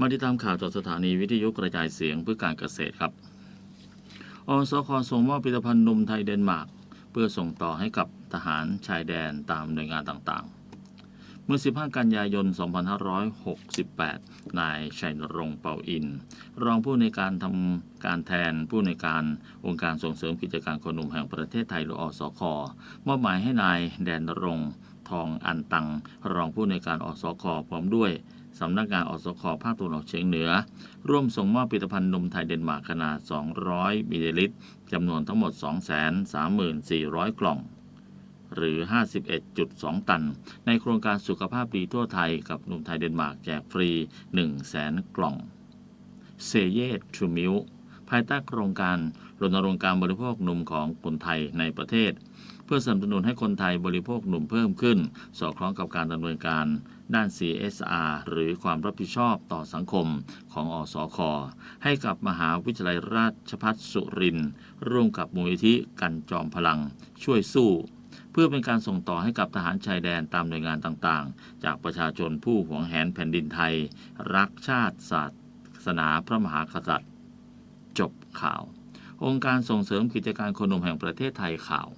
มาติดตามข่าวจากสถานีวิทยุกระจายเสียงเพื่อการเกษตรครับ อสคส่งมอบผลิตภัณฑ์นมไทยเดนมาร์กเพื่อส่งต่อให้กับทหารชายแดนตามหน่วยงานต่างๆ เมื่อ 15 กันยายน 2568 นายชัยนรงค์เป่าอิน รองผู้ในการทำการแทนผู้ในการองค์การส่งเสริมกิจการคนหนุ่มแห่งประเทศไทยหรืออสคมอบหมายให้นายแดนรง ทองอันตัง รองผู้ในการอสคพร้อมด้วยสำนักงานอสคภาคตะวันออกเฉียงเหนือ ร่วมส่งมอบผลิตภัณฑ์นมไทยเดนมาร์กขนาด 200 มิลลิลิตรจำนวนทั้งหมด 234,000 กล่อง หรือ 51.2 ตัน ในโครงการสุขภาพดีทั่วไทยกับนมไทยเดนมาร์กแจกฟรี 100,000 กล่องเซเยตทูมิล ภายใต้โครงการรณรงค์การบริโภคนมของคนไทยในประเทศ เพื่อสนับสนุนให้คนไทยบริโภคนมเพิ่มขึ้น สอดคล้องกับการดำเนินการด้าน CSR หรือความรับผิดชอบต่อสังคมของอสค ให้กับมหาวิทยาลัยราชภัฏสุรินทร์ร่วมกับมูลนิธิกันจอมพลัง ช่วยสู้ เพื่อเป็นการส่งต่อให้กับทหารชายแดนตามหน่วยงานต่างๆ จากประชาชนผู้หวงแหนแผ่นดินไทย รักชาติศาสนาพระมหากษัตริย์ จบข่าว องค์การส่งเสริมกิจการคนหนุ่มแห่งประเทศไทยข่าว